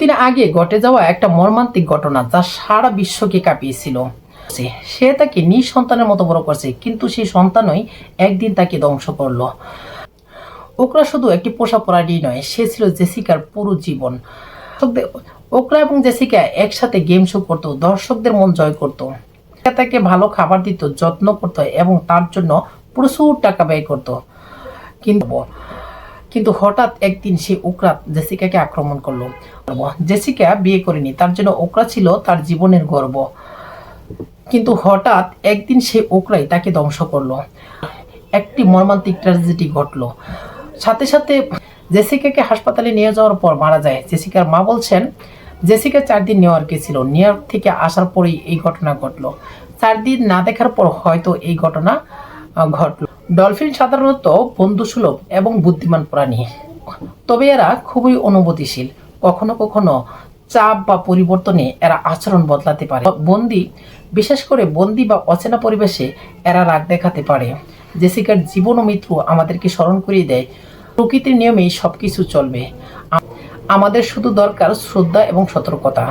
কয়দিন আগে ঘটে যাওয়া একটা মর্মান্তিক ঘটনা যা সারা বিশ্বকে কাঁপিয়েছিল। সে তাকে নিজ সন্তানের মতো বড় করছে, কিন্তু সেই সন্তানই একদিন তাকে ধ্বংস করল। ওকরা শুধু একটি পোষা পরাডি নয়, সে ছিল জেসিকার পুরো জীবন। ওকরা এবং জেসিকা একসাথে গেম শো করতো, দর্শকদের মন জয় করতো। তাকে ভালো খাবার দিত, যত্ন করতো এবং তার জন্য প্রচুর টাকা ব্যয় করতো। কিন্তু কিন্তু হঠাৎ একদিন সে ওকরা জেসিকাকে আক্রমণ করল। জেসিকা বিয়ে করেনি, তার জন্য ওকরা ছিল তার জীবনের গর্ব। কিন্তু হঠাৎ একদিন সে ওকরাই তাকে ধ্বংস করল। একটি মর্মান্তিক ট্র্যাজেডি ঘটলো। সাথে সাথে জেসিকাকে হাসপাতালে নিয়ে যাওয়ার পর মারা যায়। জেসিকার মা বলছেন, জেসিকা চার দিন নিউ ইয়র্কে ছিল? নিউ ইয়র্ক থেকে আসার পরেই এই ঘটনা ঘটলো। চার দিন না দেখার পর হয়তো এই ঘটনা ঘটলো। ডলফিন সাধারণত বন্ধুসুলভ এবং বুদ্ধিমান প্রাণী। তবে এরা খুবই অনুভূতিশীল। কখনো কখনো চাপ বা পরিবর্তনে এরা আচরণ বদলাতে পারে। বন্দি, বিশেষ করে বন্দি বা অচেনা পরিবেশে এরা রাগ দেখাতে পারে। জেসিকার জীবন ও মৃত্যু আমাদেরকে স্মরণ করিয়ে দেয়। প্রকৃতির নিয়মেই সবকিছু চলবে। আমাদের শুধু দরকার শ্রদ্ধা এবং সতর্কতা।